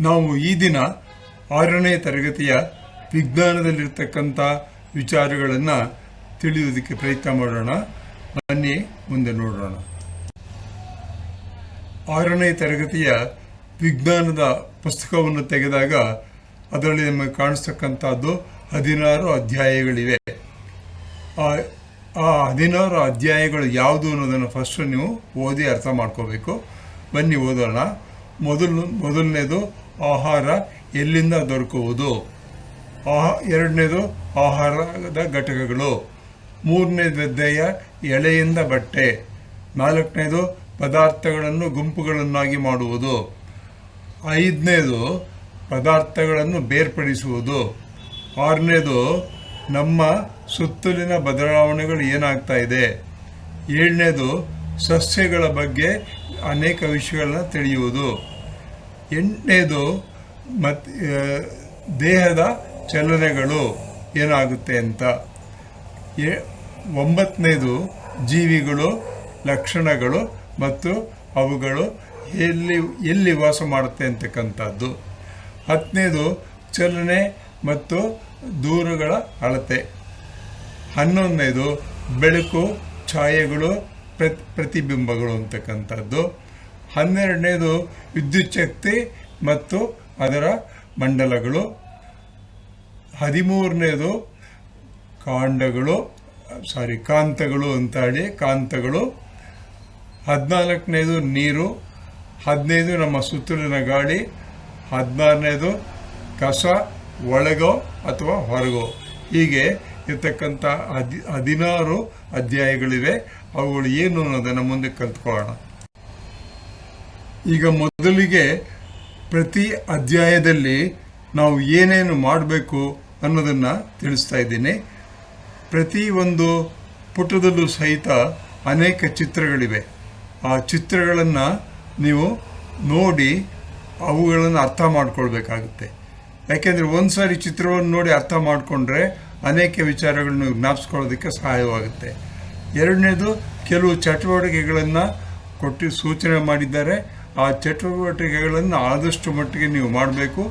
ನಾವು ಈ ದಿನ ಆರನೇ ತರಗತಿಯ ವಿಜ್ಞಾನದಲ್ಲಿರ್ತಕ್ಕಂಥ ವಿಚಾರಗಳನ್ನು ತಿಳಿಯೋದಕ್ಕೆ ಪ್ರಯತ್ನ ಮಾಡೋಣ. ಬನ್ನಿ, ಮುಂದೆ ನೋಡೋಣ. ಆರನೇ ತರಗತಿಯ ವಿಜ್ಞಾನದ ಪುಸ್ತಕವನ್ನು ತೆಗೆದಾಗ ಅದರಲ್ಲಿ ನಮಗೆ ಕಾಣಿಸ್ತಕ್ಕಂಥದ್ದು ಹದಿನಾರು ಅಧ್ಯಾಯಗಳಿವೆ. ಆ ಆ ಹದಿನಾರು ಅಧ್ಯಾಯಗಳು ಯಾವುದು ಅನ್ನೋದನ್ನು ಫಸ್ಟ್ ನೀವು ಓದಿ ಅರ್ಥ ಮಾಡ್ಕೋಬೇಕು. ಬನ್ನಿ, ಓದೋಣ. ಮೊದಲು ಮೊದಲನೇದು ಆಹಾರ ಎಲ್ಲಿಂದ ದೊರಕುವುದು? ಆಹ ಎರಡನೇದು ಆಹಾರದ ಘಟಕಗಳು. ಮೂರನೇ ದೇಯ ಎಳೆಯಿಂದ ಬಟ್ಟೆ. ನಾಲ್ಕನೇದು ಪದಾರ್ಥಗಳನ್ನು ಗುಂಪುಗಳನ್ನಾಗಿ ಮಾಡುವುದು. ಐದನೇದು ಪದಾರ್ಥಗಳನ್ನು ಬೇರ್ಪಡಿಸುವುದು. ಆರನೇದು ನಮ್ಮ ಸುತ್ತಲಿನ ಬದಲಾವಣೆಗಳು ಏನಾಗ್ತಾ ಇದೆ? ಏಳನೇದು ಸಸ್ಯಗಳ ಬಗ್ಗೆ ಅನೇಕ ವಿಷಯಗಳನ್ನ ತಿಳಿಯುವುದು. ಎಂಟನೇದು ಮತ್ ದೇಹದ ಚಲನೆಗಳು ಏನಾಗುತ್ತೆ ಅಂತ. ಎ- ಒಂಬತ್ತನೇದು ಜೀವಿಗಳು, ಲಕ್ಷಣಗಳು ಮತ್ತು ಅವುಗಳು ಎಲ್ಲಿ ಎಲ್ಲಿ ವಾಸ ಮಾಡುತ್ತೆ ಅಂತಕ್ಕಂಥದ್ದು. ಹತ್ತನೇದು ಚಲನೆ ಮತ್ತು ದೂರಗಳ ಅಳತೆ. ಹನ್ನೊಂದನೇದು ಬೆಳಕು, ಛಾಯೆಗಳು, ಪ್ರತ್, ಪ್ರತಿಬಿಂಬಗಳು ಅಂತಕ್ಕಂಥದ್ದು. ಹನ್ನೆರಡನೇದು ವಿದ್ಯುಚ್ಛಕ್ತಿ ಮತ್ತು ಅದರ ಮಂಡಲಗಳು. ಹದಿಮೂರನೇದು ಕಾಂಡಗಳು ಸಾರಿ ಕಾಂತಗಳು ಅಂತ ಹೇಳಿ ಕಾಂತಗಳು. ಹದಿನಾಲ್ಕನೇದು ನೀರು, ಹದಿನೈದು ನಮ್ಮ ಸುತ್ತಲಿನ ಗಾಳಿ, ಹದಿನಾರನೇದು ಕಸ, ಒಳಗೋ ಅಥವಾ ಹೊರಗೋ. ಹೀಗೆ ಇರ್ತಕ್ಕಂಥ ಹದಿ, ಹದಿನಾರು ಅಧ್ಯಾಯಗಳಿವೆ. ಅವುಗಳು ಏನು ಅನ್ನೋದನ್ನು ಮುಂದೆ ಕಲ್ತ್ಕೊಳ್ಳೋಣ. ಈಗ ಮೊದಲಿಗೆ ಪ್ರತಿ ಅಧ್ಯಾಯದಲ್ಲಿ ನಾವು ಏನೇನು ಮಾಡಬೇಕು ಅನ್ನೋದನ್ನು ತಿಳಿಸ್ತಾ ಇದ್ದೀನಿ. ಪ್ರತಿ ಒಂದು ಪುಟದಲ್ಲೂ ಸಹಿತ ಅನೇಕ ಚಿತ್ರಗಳಿವೆ. ಆ ಚಿತ್ರಗಳನ್ನು ನೀವು ನೋಡಿ ಅವುಗಳನ್ನು ಅರ್ಥ ಮಾಡ್ಕೊಳ್ಬೇಕಾಗುತ್ತೆ. ಯಾಕೆಂದರೆ ಒಂದು ಸಾರಿ ಚಿತ್ರವನ್ನು ನೋಡಿ ಅರ್ಥ ಮಾಡಿಕೊಂಡ್ರೆ ಅನೇಕ ವಿಚಾರಗಳನ್ನು ಜ್ಞಾಪಿಸ್ಕೊಳ್ಳೋದಕ್ಕೆ ಸಹಾಯವಾಗುತ್ತೆ. ಎರಡನೇದು ಕೆಲವು ಚಟುವಟಿಕೆಗಳನ್ನು ಕೊಟ್ಟು ಸೂಚನೆ ಮಾಡಿದ್ದಾರೆ. ಆ ಚಟುವಟಿಕೆಗಳನ್ನು ಆದಷ್ಟು ಮಟ್ಟಿಗೆ ನೀವು ಮಾಡಬೇಕು.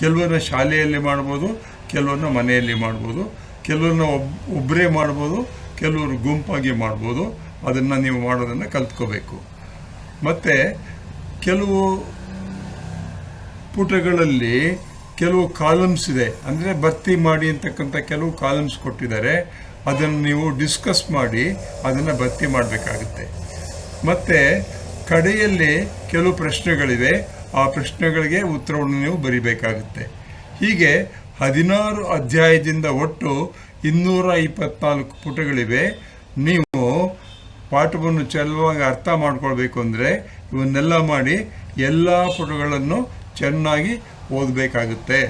ಕೆಲವನ್ನ ಶಾಲೆಯಲ್ಲಿ ಮಾಡ್ಬೋದು, ಕೆಲವನ್ನ ಮನೆಯಲ್ಲಿ ಮಾಡ್ಬೋದು, ಕೆಲವನ್ನ ಒಬ್ ಒಬ್ಬರೇ ಮಾಡ್ಬೋದು, ಕೆಲವರು ಗುಂಪಾಗಿ ಮಾಡ್ಬೋದು. ಅದನ್ನು ನೀವು ಮಾಡೋದನ್ನು ಕಲ್ತ್ಕೋಬೇಕು. ಮತ್ತು ಕೆಲವು ಪುಟಗಳಲ್ಲಿ ಕೆಲವು ಕಾಲಮ್ಸ್ ಇದೆ. ಅಂದರೆ ಭರ್ತಿ ಮಾಡಿ ಅಂತಕ್ಕಂಥ ಕೆಲವು ಕಾಲಮ್ಸ್ ಕೊಟ್ಟಿದ್ದಾರೆ. ಅದನ್ನು ನೀವು ಡಿಸ್ಕಸ್ ಮಾಡಿ ಅದನ್ನು ಭರ್ತಿ ಮಾಡಬೇಕಾಗುತ್ತೆ. ಮತ್ತು ಕಡೆಯಲ್ಲಿ ಕೆಲವು ಪ್ರಶ್ನೆಗಳಿವೆ. ಆ ಪ್ರಶ್ನೆಗಳಿಗೆ ಉತ್ತರವನ್ನು ನೀವು ಬರಿಬೇಕಾಗುತ್ತೆ. ಹೀಗೆ ಹದಿನಾರು ಅಧ್ಯಾಯದಿಂದ ಒಟ್ಟು ಇನ್ನೂರ ಇಪ್ಪತ್ನಾಲ್ಕು ಪುಟಗಳಿವೆ. ನೀವು ಪಾಠವನ್ನು ಚೆಲುವಾಗಿ ಅರ್ಥ ಮಾಡ್ಕೊಳ್ಬೇಕು ಅಂದರೆ ಇವನ್ನೆಲ್ಲ ಮಾಡಿ ಎಲ್ಲ ಪುಟಗಳನ್ನು ಚೆನ್ನಾಗಿ ಓದಬೇಕಾಗುತ್ತೆ.